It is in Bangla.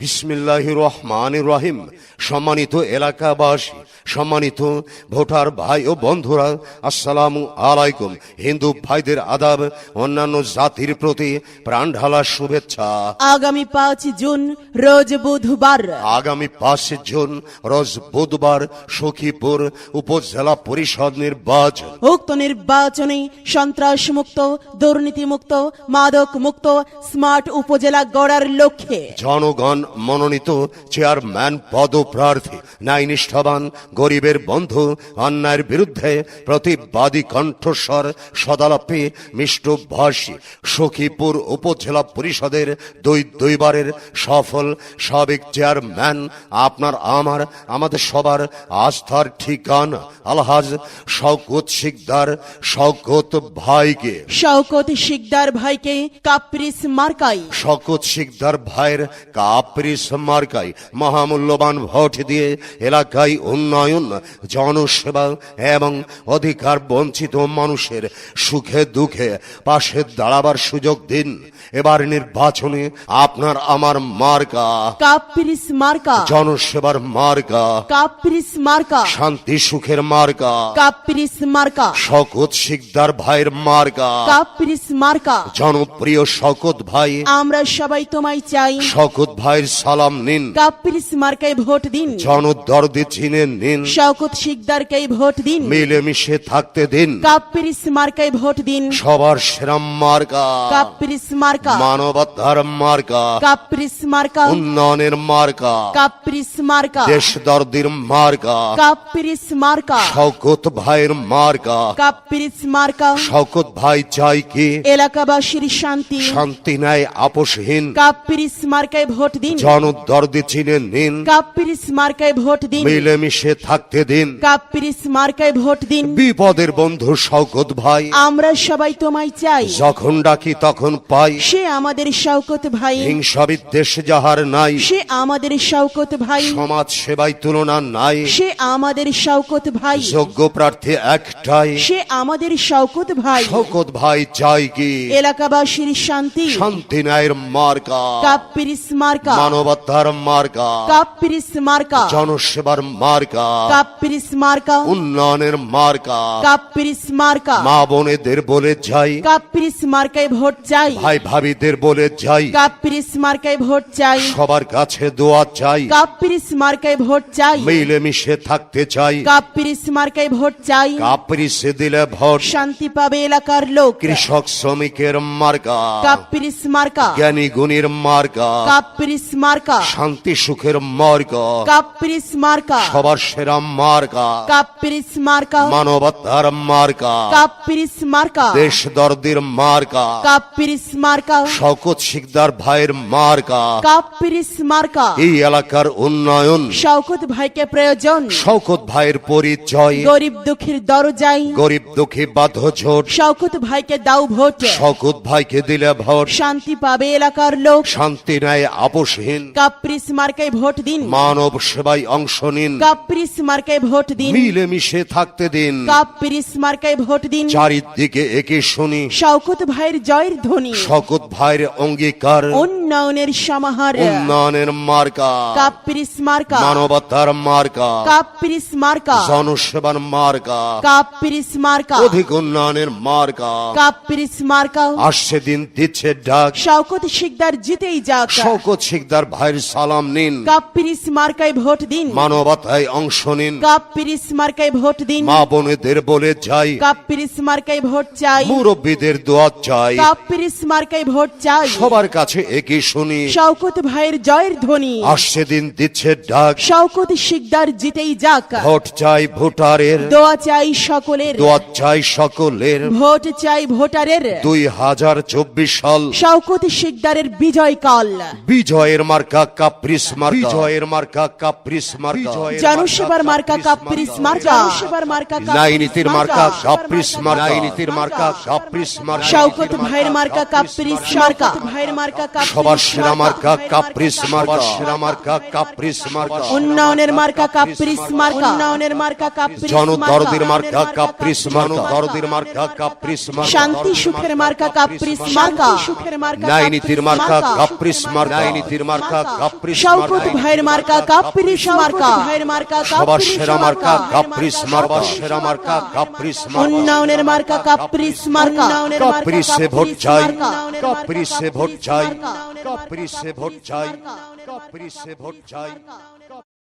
বিসমিল্লাহ রহমান রহিম সম্মানিত এলাকাবাসী সম্মানিত ভোটার ভাই ও বন্ধুরা আসসালামু আলাইকুম। হিন্দু ভাইদের আদাব অন্যান্য জাতির প্রতি প্রাণ ঢালা শুভেচ্ছা। আগামী পাঁচ জুন রোজ বুধবার। আগামী পাঁচ জুন রোজ বুধবার সখীপুর উপজেলা পরিষদ নির্বাচন। উক্ত নির্বাচনে সন্ত্রাস মুক্ত দুর্নীতি মুক্ত মাদক মুক্ত স্মার্ট উপজেলা গড়ার লক্ষ্যে। জনগণ মনোনীত চেয়ারম্যান পদপ্রার্থী ন্যায় নিষ্ঠাবান গরিবের বন্ধু অন্যায়ের বিরুদ্ধে প্রতিবাদী কণ্ঠস্বর সদালাপে মিষ্টভাষী সখীপুর উপজেলা পরিষদের দুই দুইবারের সফল সাবেক চেয়ারম্যান আপনার আমার আমাদের সবার আস্থার ঠিকানা আলহাজ শওকত শিকদার শওকত ভাইকে। শওকত শিকদার ভাইকে কাপ্রিস মার্কাই। শকত শিকদার ভাইয়ের মার্কায় মহামূল্যবান ভোট দিয়ে এলাকায় উন্নয়ন জনসেবা এবং অধিকার বঞ্চিত মানুষের সুখে দুঃখে পাশে দাঁড়াবার সুযোগ দিন। এবার নির্বাচনে আপনার আমার মার্কা। কাপ্রিস মার্কা। জনসেবার মার্কা। কাপ্রিস মার্কা। শান্তি সুখের মার্কা। কাপ্রিস মার্কা। শকত শিকদার ভাইয়ের মার্কা। কাপ্রিস মার্কা। জনপ্রিয় শকত ভাই। আমরা সবাই তোমায় চাই। শকত ভাইয়ের সালাম নিন। কাপ্রিস মার্কায় ভোট দিন। জনদর্দে চিনে নিন। শওকত শিকদারকে ভোট দিন। মিলেমিশে থাকতে দিন। কাপ্রিস মার্কায় ভোট দিন। সবার সেরাম মার্কা। কাপ্রিস মার্কা মানবতার মার্কা। কাপ্রিস মার্কা উন্নয়নের মার্কা। কাপ্রিস মার্কা দেশ দর্দির মার্কা। কাপ্রিস মার্কা শওকত ভাইয়ের মার্কা। কাপ্রিস মার্কা শওকত ভাই চাই কি? এলাকাবাসীর শান্তি। শান্তি ন্যায় আপোষহীন। কাপ্রিস মার্কায় ভোট দিন। জনদর্দে চিনে নিন কাপ্রিস মার্কায় ভোট দিন। মিলেমিশে থাকতে দিন। কাপ্রিস মার্কায় ভোট দিন। বিপদের বন্ধু শওকত ভাই। আমরা সবাই তোমায় চাই। যখন ডাকি তখন পাই। সে আমাদের শওকত ভাই। হিংসা বিদ্বেষ যাহার নাই। সে আমাদের শওকত ভাই। সমাজ সেবায় তুলনা নাই। সে আমাদের শওকত ভাই। যোগ্য প্রার্থী একটাই। সে আমাদের শওকত ভাই। শওকত ভাই চাই কি? এলাকাবাসীর শান্তি। শান্তি ন্যায়ের মার্কা। কাপ্রিস মার্কা মানবতার মার্কা কাপ্রিস মার্কা জনসেবার মার্কা কাপ্রিস মার্কা উন্নয়নের মার্কা কাপ্রিস মার্কা মা বোনেদের বলে যাই। কাপ্রিস মার্কায় ভোট চাই। ভাই ভাবিদের বলে যাই। কাপ্রিস মার্কায় ভোট চাই। সবার কাছে দোয়া চাই। কাপ্রিস মার্কায় ভোট চাই। মিলেমিশে থাকতে চাই। কাপ্রিস মার্কায় ভোট চাই। কাপড়িসে দিলে ভোট। শান্তি পাবে এলাকার লোক। কৃষক শ্রমিকের মার্কা কাপ্রিস মার্কা জ্ঞানী গুণীর মার্কা কাপ্রিস মার্কা। শান্তি সুখের মার্কা। কাপ্রিস মার্কা। সবার সেরা মার্কা। কাপ্রিস মার্কা। মানবতার মার্কা। কাপ্রিস মার্কা। দেশ দর্দির মার্কা। কাপ্রিস মার্কা। শওকত শিকদার ভাইয়ের মার্কা। কাপ্রিস মার্কা। এই এলাকার উন্নয়ন। শওকত ভাইকে প্রয়োজন। শওকত ভাইয়ের পরিচয়। গরিব দুঃখীর দরজাই গরিব দুঃখী বাধ্য ঝোট। শওকত ভাইকে দাও ভোট। শওকত ভাইকে দিলে ভোট। শান্তি পাবে এলাকার লোক। শান্তি ন্যায় আপোষহীন কাপ্রিস মার্কায় ভোট দিন। মানব সেবায় অংশ নিন। কাপ্রিস মার্কায় ভোট দিন। মিলেমিশে থাকতে দিন। কাপ্রিস মার্কায় ভোট দিন। চারিদিকে একে শুনি। শওকত ভাইয়ের জয়ের ধ্বনি। শকত ভাইয়ের অঙ্গীকার। উন্নয়নের সমাহার। উন্নয়নের মার্কা। কাপ্রিস মার্কা। মানবতার মার্কা। কাপ্রিস মার্কা। জনসেবার মার্কা। কাপ্রিস মার্কা। অধিক উন্নয়নের মার্কা। কাপ্রিস মার্কা। আসছে দিন দিচ্ছে ডাক। শওকত শিকদার জিতেই যাক। শওকত শিকদার ভাইয়ের সালাম নিন। কাপ্রিস মার্কায় ভোট দিন। মানবতায় অংশ নিন। কাপ্রিস মার্কায় ভোট দিন। মা বোনেদের বলে যাই। কাপ্রিস মার্কায় ভোট চাই। মুরব্বীদের দোয়া চাই। কাপ্রিস মার্কায় ভোট চাই। সবার কাছে একই শুনি। শওকত ভাইয়ের জয়ের ধ্বনি। আসছে দিন দিচ্ছে ডাক। শওকত শিকদার জিতেই যাক। ভোট চাই ভোটারের। দোয়া চাই সকলের। দোয়া চাই সকলের। ভোট চাই ভোটারের। দুই হাজার চব্বিশ সাল। শওকত শিকদারের বিজয় কাল। বিজয়ের মার্কা কাপ্রিস মার্কা বিজয়ের মার্কা কাপ্রিস মার্কা জনসেবার মার্কা কাপ্রিস মার্কা জনসেবার মার্কা নাইনীতির মার্কা কাপ্রিস মার্কা নাইনীতির মার্কা কাপ্রিস মার্কা শওকত ভাইয়ের মার্কা কাপ্রিস মার্কা ভাইয়ের মার্কা কাপ্রিস সবার সেরা মার্কা কাপ্রিস মার্কা সেরা মার্কা কাপ্রিস মার্কা উন্নয়নের মার্কা কাপ্রিস মার্কা উন্নয়নের মার্কা কাপ্রিস জনদরদির মার্কা কাপ্রিস মার্কা দরদির মার্কা কাপ্রিস মার্কা শান্তি সুখের মার্কা কাপ্রিস মার্কা সুখের মার্কা নাইনীতির মার্কা কাপ্রিস মার্কা নাই নীতির মার্কা কাপ্রিস শওকত ভাইয়ের মার্কা কাপ্রিস মার্কা। ভাইয়ের মার্কা সবার সেরা মার্কা। কাপ্রিস মার্কা সেরা মার্কা কাপ্রিস মার্কা। উন্নয়নের মার্কা কাপ্রিস মার্কা। কাপ্রিসে ভোট চাই। কাপ্রিসে ভোট চাই। কাপ্রিসে ভোট চাই। কাপ্রিসে ভোট চাই।